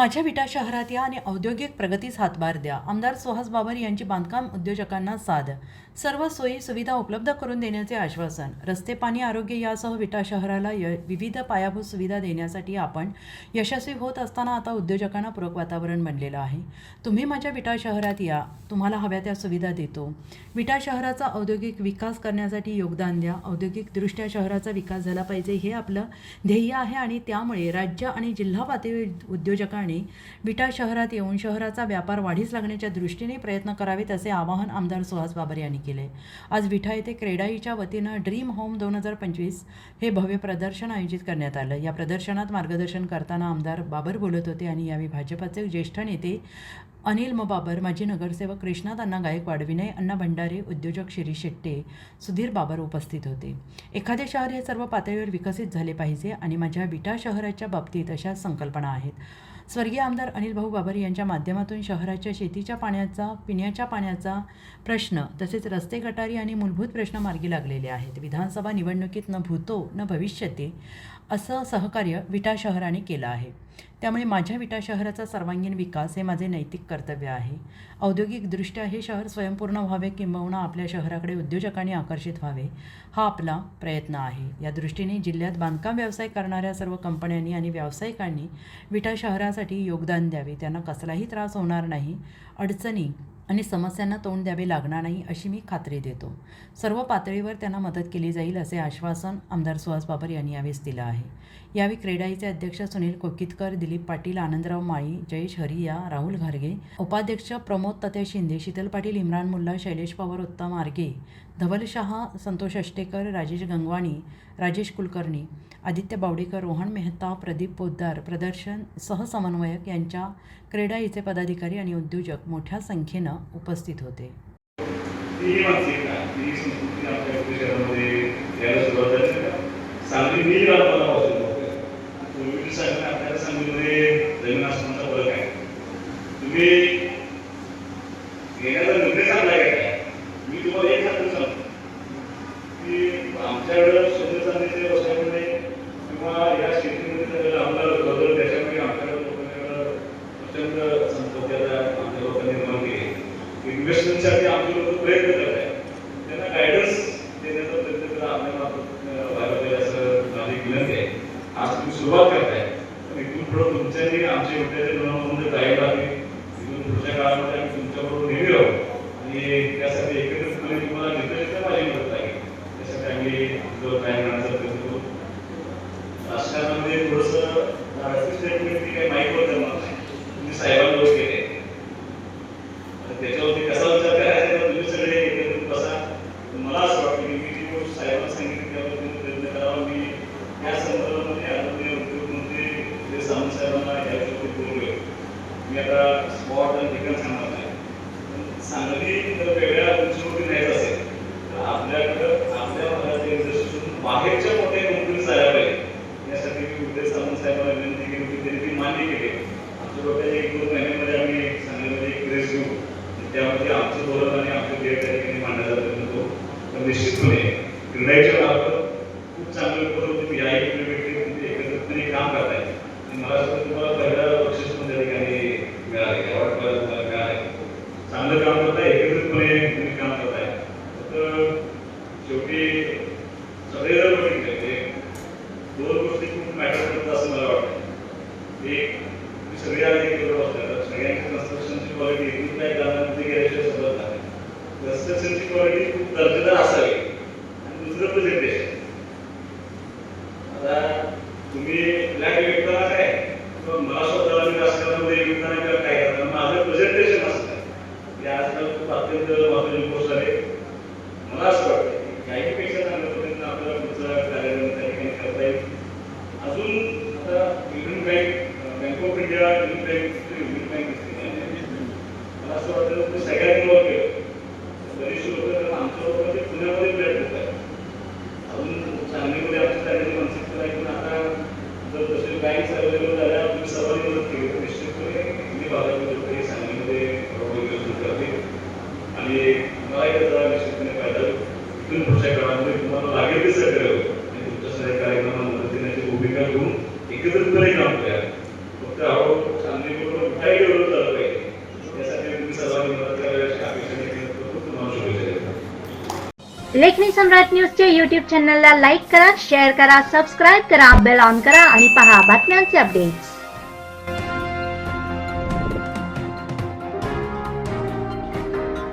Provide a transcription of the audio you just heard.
माझ्या विटा शहरात या आणि औद्योगिक प्रगतीस हातभार द्या. आमदार सुहास बाबर यांची बांधकाम उद्योजकांना साध सर्व सोयी सुविधा उपलब्ध करून देण्याचे आश्वासन. रस्ते पाणी आरोग्य यासह विटा शहराला य विविध पायाभूत सुविधा देण्यासाठी आपण यशस्वी होत असताना आता उद्योजकांना पूरक वातावरण बनलेलं आहे. तुम्ही माझ्या विटा शहरात या. तुम्हाला हव्या त्या सुविधा देतो. विटा शहराचा औद्योगिक विकास करण्यासाठी योगदान द्या. औद्योगिकदृष्ट्या शहराचा विकास झाला पाहिजे हे आपलं ध्येय आहे आणि त्यामुळे राज्य आणि जिल्हा पातळीवर उद्योजकांनी विटा शहरात येऊन शहराचा व्यापार वाढीस लागण्याच्या दृष्टीने प्रयत्न करावेत असे आवाहन आमदार सुहास बाबर यांनी केले. आज विठा येथे क्रेडाईच्या वतीनं ड्रीम होम दोन हजार पंचवीस हे भव्य प्रदर्शन आयोजित करण्यात आलं. या प्रदर्शनात मार्गदर्शन करताना आमदार बाबर बोलत होते आणि यावेळी भाजपाचे ज्येष्ठ नेते अनिल म बाबर माजी नगरसेवक कृष्णात अण्णा गायकवाड विनय अण्णा भंडारे उद्योजक शिरी शेट्टे सुधीर बाबर उपस्थित होते. एखादे शहर हे सर्व पातळीवर विकसित झाले पाहिजे आणि माझ्या विटा शहराच्या बाबतीत अशा संकल्पना आहेत. स्वर्गीय आमदार अनिल भाऊ बाबर यांच्या माध्यमातून शहराच्या शेतीच्या पाण्याचा पिण्याच्या पाण्याचा प्रश्न तसेच रस्ते गटारी आणि मूलभूत प्रश्न मार्गी लागलेले आहेत. विधानसभा निवडणुकीत न भूतो न भविष्यते असं सहकार्य विटा शहराने केलं आहे. त्यामुळे माझ्या विटा शहराचा सर्वांगीण विकास हे माझे नैतिक कर्तव्य आहे. औद्योगिकदृष्ट्या हे शहर स्वयंपूर्ण व्हावे किंबहुना आपल्या शहराकडे उद्योजकांनी आकर्षित व्हावे हा आपला प्रयत्न आहे. या दृष्टीने जिल्ह्यात बांधकाम व्यवसाय करणाऱ्या सर्व कंपन्यांनी आणि व्यावसायिकांनी विटा शहरासाठी योगदान द्यावे. त्यांना कसलाही त्रास होणार नाही. अडचणी आणि समस्यांना तोंड द्यावे लागणार नाही अशी मी खात्री देतो. सर्व पातळीवर त्यांना मदत केली जाईल असे आश्वासन आमदार सुहास बाबर यांनी यावेळेस दिलं आहे. यावेळी क्रेडाईचे अध्यक्ष सुनील कोकितकर दिलीप पाटील आनंदराव माळी जयेश हरिया राहुल घारगे उपाध्यक्ष प्रमोद तते शिंदे शीतल पाटील इम्रान मुल्ला शैलेश पवार उत्तम आर्गे धवल शहा संतोष अष्टेकर राजेश गंगवाणी राजेश कुलकर्णी आदित्य बावडीकर रोहन मेहता प्रदीप पोद्दार प्रदर्शन सहसमन्वयक यांच्या क्रेडाईचे पदाधिकारी आणि उद्योजक मोठ्या संख्येनं उपस्थित होते. ती मानसिकता ती संस्कृती आपल्या शहरामध्ये यायला सुरुवात झाली नाही का सांगली मी गावापासून होते पूर्वी सांगली आपल्याला सांगलीमध्ये जमीन आसमानचा फरक आहे तुम्ही घेण्याचा निर्णय चांगला आहे काय मी तुम्हाला एक खात्री सांगतो की आमच्याकडं सोने चांदीच्या व्यवसायामध्ये किंवा या शेतीमध्ये जर आम्हाला बदल त्याच्यामुळे आमच्याकडे लोकांकडं प्रचंड संपत्ती आता आमच्या लोकांनी निर्माण केली. इन्व्हेस्टमेंटसाठी आमचे लोक प्रयत्न करत आहेत. त्यांना गायडन्स देण्याचा प्रयत्न करा. आपल्या मार्फत व्हायला पाहिजे असं माझी विनंती आहे. आज तुम्ही सुरुवात करताय. पण इथून पुढं तुमच्याही आमच्या विद्यार्थी बनवण्यामध्ये गाईड आहे इथून पुढच्या काळामध्ये आम्ही तुमच्याबरोबर नेहमी राहू. आणि त्यासाठी एकत्रितपणे तुम्हाला जो काय करण्याचा प्रयत्न करू राजकारणामध्ये थोडंसं ती काही माहीत होत नाही तुम्ही साहेबांबरोबर केले तर त्याच्यावरती कसा विचार करायचा तुम्ही सगळे एकत्रित बसा मला असं वाटतं की मी जी गोष्ट साहेबांना सांगितली त्यावर तुम्ही प्रयत्न करावा मी या संदर्भामध्ये आदरणीय उद्योगमंत्री श्री सावंत साहेबांना याच्यावरती बोललोय मी आता स्पॉट आणि ठिकाण सांगणार नाही सांगली क्रीडाच्या मार्फत खूप चांगले पद्धतीने या इकडे व्यक्ती तुम्ही एकत्रितपणे काम मला असं वाटतं तुम्हाला पहिला बक्षीस पण त्या ठिकाणी मिळाले अवॉर्ड तुम्हाला मिळाले चांगलं काम करताय एकत्रितपणे तुम्ही काम करताय तर शेवटी बघितले ते दोन गोष्टी खूप मॅटर करतात असं मला वाटतं एक सगळे आले एकत्र बसल्या सगळ्यांची कन्स्ट्रक्शनची क्वालिटी काय कारणामध्ये गेल्याशिवाय सगळं नाही कन्स्ट्रक्शनची क्वालिटी खूप दर्जेदार असावी bank bank of India union bank union bank मला असं वाटतं ते सगळ्यांनी इन्व्हॉल्व बरेचसे लोक आमच्या लोक ते पुण्यामध्ये फ्लॅट होत आहे. अजून सांगलीमध्ये आमच्या चांगली मानसिकता आहे पण आता जर तसे बँक अवेलेबल झाल्या तुम्ही सर्वांनी मदत केली. तर निश्चितपणे तुम्ही भागामध्ये लोक सांगलीमध्ये प्रभावी सुरू करतील आणि मला एक निश्चितपणे फायदा इथून पुढच्या काळामध्ये तुम्हाला लागेल ते सगळं. लेखनी सम्राट न्यूजचे युट्यूब चॅनलला लाईक करा शेअर करा सबस्क्राईब करा बेल ऑन करा आणि पहा बातम्यांचे अपडेट्स